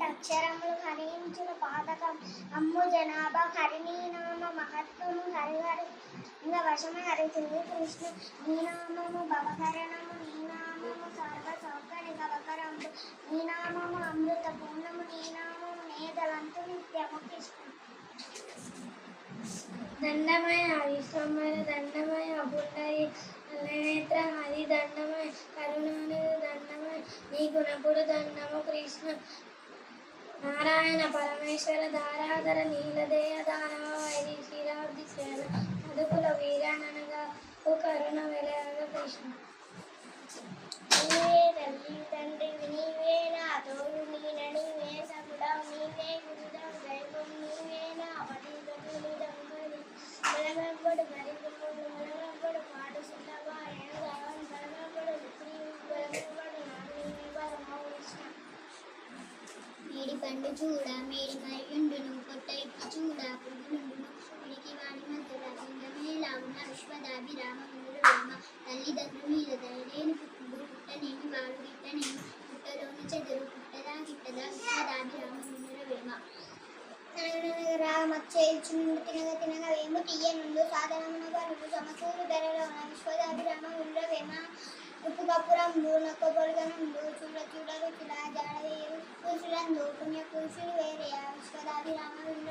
రెండక్షరములు హరించిన పాతకం అమ్ము జనాభా హరినీనామ మహత్వము హరిహరి. ఇంకా వశమే హరితుంది కృష్ణ? నీనామము భవహరణము నీనామము సర్వ సౌకర్య అవకరంబు నీనామము అమృత పూర్ణము నీనామము నేదలంతు నిత్యము కృష్ణ. దండమయ విశ్వమయ దండమయ పుండరి నేత్ర హరి దండమయ కరుణాని దండమయ నీ గుణపుడు దండము కృష్ణ. నారాయణ పరమేశ్వర ధారాధర నీలదేయ దానవ వైరి క్షీరాబ్ది సేన అదుపుల వీరాననగా ఓ కరుణ వెలగ కృష్ణ. కండు చూడ మేడి మరియుండును కొత్త ఇప్పు చూడ పురుగులుండును వీడికి వాడి మధ్య లింగమేలా ఉన్న విశ్వదాభిరామమునుడు రామ తల్లిదండ్రులు మీద దయలేని పుట్టుడు పుట్టనేమి వాడు గిట్టనేమి పుట్టలోని చెదరు పుట్టదా గిట్టదా విశ్వదాభిరామమునుడు వేమ రామచ్చేయుచుండు తినగ తినగ వేము తీయనుండు. సాధనమునగా నువ్వు సమకూరు ధరలో విశ్వదాభిరామమునుడు వేమ ఉప్పు కప్పురంబు నొక్క పొలగనుండు చూడ చూడ రుచుల జాడ వేరు పురుషులందు పుణ్య పురుషులు వేరే విశ్వదాభిరామమునుడు